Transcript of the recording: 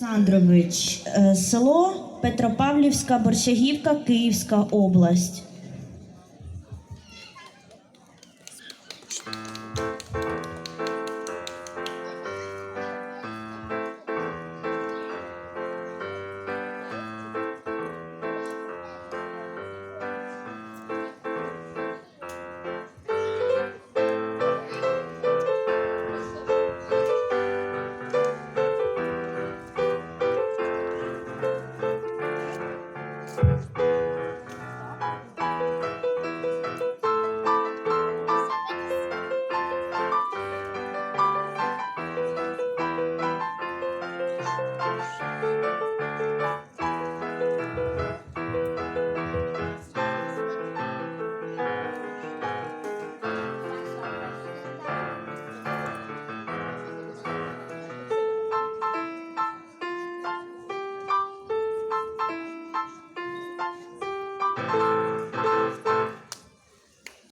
Олександрович, е, село Петропавлівська Борщагівка, Київська область. 故事。